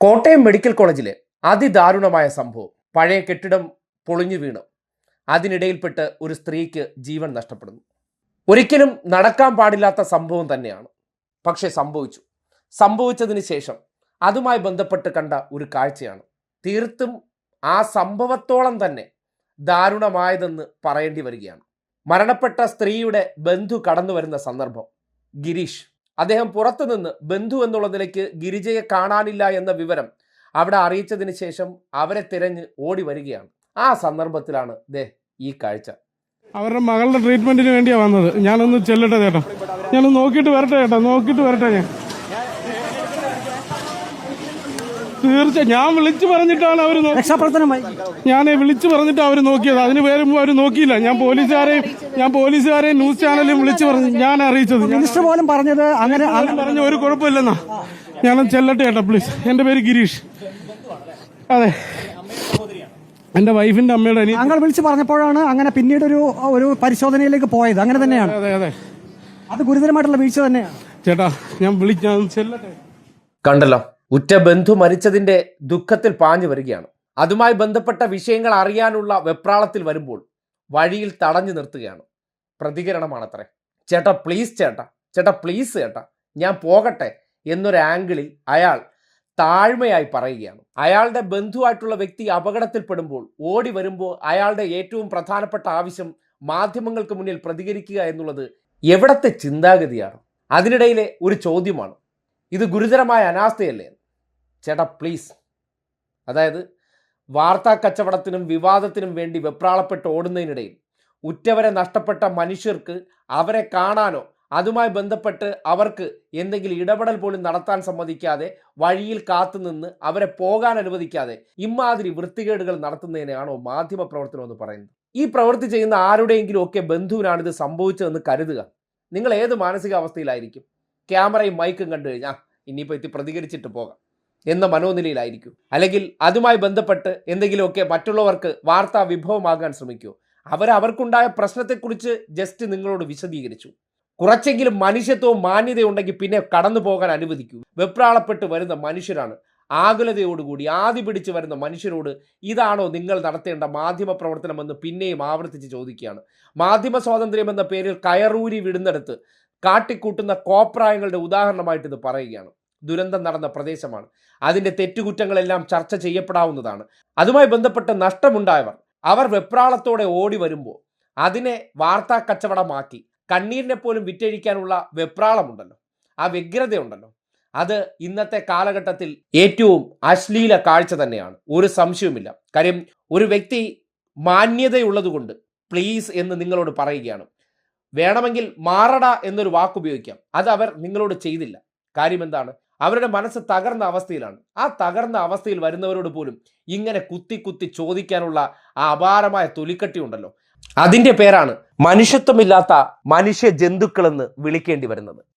Kottayam medical കോളേജിലെ അതിദാരുണമായ സംഭവം. പഴയ കെട്ടിടം പൊളിഞ്ഞു വീണു. അതിനിടയിൽപ്പെട്ട് ഒരു സ്ത്രീക്ക് ജീവൻ നഷ്ടപ്പെടുന്നു. ഒരിക്കലും നടക്കാൻ പാടില്ലാത്ത സംഭവം തന്നെയാണ്. പക്ഷെ സംഭവിച്ചു. സംഭവിച്ചതിന് ശേഷം അതുമായി ബന്ധപ്പെട്ട് കണ്ട ഒരു കാഴ്ചയാണ്. തീർത്തും ആ സംഭവത്തോളം തന്നെ ദാരുണമായതെന്ന് പറയേണ്ടി വരികയാണ്. മരണപ്പെട്ട സ്ത്രീയുടെ ബന്ധു കടന്നു വരുന്ന സന്ദർഭം. ഗിരീഷ്. അദ്ദേഹം പുറത്തുനിന്ന് ബന്ധു എന്നുള്ള നിലയ്ക്ക് ഗിരിജയെ കാണാനില്ല എന്ന വിവരം അവിടെ അറിയിച്ചതിന് ശേഷം അവരെ തിരഞ്ഞ് ഓടി വരികയാണ്. ആ സന്ദർഭത്തിലാണ് ദേ ഈ കാഴ്ച. അവരുടെ മകളുടെ ട്രീറ്റ്മെന്റിന് വേണ്ടിയാ വന്നത്. ഞാനൊന്ന് ചെല്ലട്ടെ ചേട്ടാ. ഞാനൊന്ന് നോക്കിയിട്ട് വരട്ടെ ചേട്ടാ. നോക്കിയിട്ട് വരട്ടെ ഞാൻ. തീർച്ചയായും ഞാൻ വിളിച്ചു പറഞ്ഞിട്ടാണ് അവർ രക്ഷാപ്രവർത്തനമായി. ഞാൻ വിളിച്ചു പറഞ്ഞിട്ട് അവർ നോക്കിയത്. അതിന് പേരും അവർ നോക്കിയില്ല. ഞാൻ പോലീസുകാരെയും ഞാൻ പോലീസുകാരെയും ന്യൂസ് ചാനലിലും വിളിച്ചു പറഞ്ഞു. ഞാൻ അറിയിച്ചത്. മിനിസ്റ്റർ പോലും പറഞ്ഞത് അങ്ങനെ പറഞ്ഞ ഒരു കുഴപ്പമില്ലെന്നാ. ഞാൻ ചെല്ലട്ടെ ചേട്ടാ പ്ലീസ്. എന്റെ പേര് ഗിരീഷ്. അതെ. എന്റെ വൈഫിന്റെ അമ്മയുടെ അനിയങ്ങൾ താങ്കൾ വിളിച്ചു പറഞ്ഞപ്പോഴാണ് അങ്ങനെ പിന്നീട് ഒരു ഒരു പരിശോധനയിലേക്ക് പോയത്. അങ്ങനെ തന്നെയാണ്. അതെ അതെ. അത് ഗുരുതരമായിട്ടുള്ള വീഴ്ച തന്നെയാണ്. ചേട്ടാ ഞാൻ വിളിക്കാൻ ചെല്ലട്ടെ. കണ്ടല്ലോ. ഉറ്റ ബന്ധു മരിച്ചതിന്റെ ദുഃഖത്തിൽ പാഞ്ഞു വരികയാണ്. അതുമായി ബന്ധപ്പെട്ട വിഷയങ്ങൾ അറിയാനുള്ള വെപ്രാളത്തിൽ വരുമ്പോൾ വഴിയിൽ തടഞ്ഞു നിർത്തുകയാണ്. പ്രതികരണമാണത്രേ. ചേട്ടാ പ്ലീസ് ചേട്ടാ. ചേട്ടാ പ്ലീസ് ചേട്ടാ. ഞാൻ പോകട്ടെ എന്നൊരു ആംഗിളിൽ അയാൾ താഴ്മയായി പറയുകയാണ്. അയാളുടെ ബന്ധുവായിട്ടുള്ള വ്യക്തി അപകടത്തിൽപ്പെടുമ്പോൾ ഓടി വരുമ്പോൾ അയാളുടെ ഏറ്റവും പ്രധാനപ്പെട്ട ആവശ്യം മാധ്യമങ്ങൾക്ക് മുന്നിൽ പ്രതികരിക്കുക എന്നുള്ളത് എവിടത്തെ ചിന്താഗതിയാണ്? അതിനിടയിലെ ഒരു ചോദ്യമാണ്. ഇത് ഗുരുതരമായ അനാസ്ഥയല്ലേ? ചേട്ടാ പ്ലീസ് അതായത് വാർത്താ കച്ചവടത്തിനും വിവാദത്തിനും വേണ്ടി വെപ്രാളപ്പെട്ട് ഓടുന്നതിനിടയിൽ ഉറ്റവരെ നഷ്ടപ്പെട്ട മനുഷ്യർക്ക് അവരെ കാണാനോ അതുമായി ബന്ധപ്പെട്ട് അവർക്ക് എന്തെങ്കിലും ഇടപെടൽ പോലും നടത്താൻ സമ്മതിക്കാതെ വഴിയിൽ കാത്തുനിന്ന് അവരെ പോകാൻ അനുവദിക്കാതെ ഇമാതിരി വൃത്തികേടുകൾ നടത്തുന്നതിനെയാണോ മാധ്യമ പ്രവർത്തനം എന്ന് പറയുന്നത്. ഈ പ്രവൃത്തി ചെയ്യുന്ന ആരുടെയെങ്കിലും ഒക്കെ ബന്ധുവിനാണ് ഇത് സംഭവിച്ചതെന്ന് കരുതുക. നിങ്ങൾ ഏത് മാനസികാവസ്ഥയിലായിരിക്കും? ക്യാമറയും മൈക്കും കണ്ടു കഴിഞ്ഞാൽ ഇനിയിപ്പോൾ എത്തി പ്രതികരിച്ചിട്ട് പോകാം. എന്ന മനോനിലയിലായിരിക്കും. അല്ലെങ്കിൽ അതുമായി ബന്ധപ്പെട്ട് എന്തെങ്കിലുമൊക്കെ മറ്റുള്ളവർക്ക് വാർത്താ വിഭവമാകാൻ ശ്രമിക്കൂ. അവർ അവർക്കുണ്ടായ പ്രശ്നത്തെക്കുറിച്ച് ജസ്റ്റ് നിങ്ങളോട് വിശദീകരിച്ചു. കുറച്ചെങ്കിലും മനുഷ്യത്വവും മാന്യതയും ഉണ്ടെങ്കിൽ പിന്നെ കടന്നു പോകാൻ അനുവദിക്കൂ. വെപ്രാളപ്പെട്ട് വരുന്ന മനുഷ്യരാണ്. ആകുലതയോടുകൂടി ആദി പിടിച്ച് വരുന്ന മനുഷ്യരോട് ഇതാണോ നിങ്ങൾ നടത്തേണ്ട മാധ്യമ പ്രവർത്തനമെന്ന് പിന്നെയും ആവർത്തിച്ച് ചോദിക്കുകയാണ്. മാധ്യമ സ്വാതന്ത്ര്യം എന്ന പേരിൽ കയറൂരി വിടുന്നിടത്ത് കാട്ടിക്കൂട്ടുന്ന കോപ്രായങ്ങളുടെ ഉദാഹരണമായിട്ട് ഇത് പറയുകയാണ്. ദുരന്തം നടന്ന പ്രദേശമാണ്. അതിന്റെ തെറ്റുകുറ്റങ്ങളെല്ലാം ചർച്ച ചെയ്യപ്പെടാവുന്നതാണ്. അതുമായി ബന്ധപ്പെട്ട് നഷ്ടമുണ്ടായവർ അവർ വെപ്രാളത്തോടെ ഓടി വരുമ്പോൾ അതിനെ വാർത്താ കച്ചവടമാക്കി കണ്ണീരിനെ പോലും വിറ്റഴിക്കാനുള്ള വെപ്രാളമുണ്ടല്ലോ. ആ വ്യഗ്രതയുണ്ടല്ലോ. അത് ഇന്നത്തെ കാലഘട്ടത്തിൽ ഏറ്റവും അശ്ലീല കാഴ്ച തന്നെയാണ്. ഒരു സംശയവുമില്ല. കാര്യം ഒരു വ്യക്തി മാന്യതയുള്ളതുകൊണ്ട് പ്ലീസ് എന്ന് നിങ്ങളോട് പറയുകയാണ്. വേണമെങ്കിൽ മാറട എന്നൊരു വാക്കുപയോഗിക്കാം. അത് അവർ നിങ്ങളോട് ചെയ്തില്ല. കാര്യം എന്താണ്? അവരുടെ മനസ്സ് തകർന്ന അവസ്ഥയിലാണ്. ആ തകർന്ന അവസ്ഥയിൽ വരുന്നവരോട് പോലും ഇങ്ങനെ കുത്തി കുത്തി ചോദിക്കാനുള്ള ആ അപാരമായ തൊലിക്കട്ടി ഉണ്ടല്ലോ. അതിന്റെ പേരാണ് മനുഷ്യത്വമില്ലാത്ത മനുഷ്യ ജന്തുക്കളെന്ന് വിളിക്കേണ്ടി വരുന്നത്.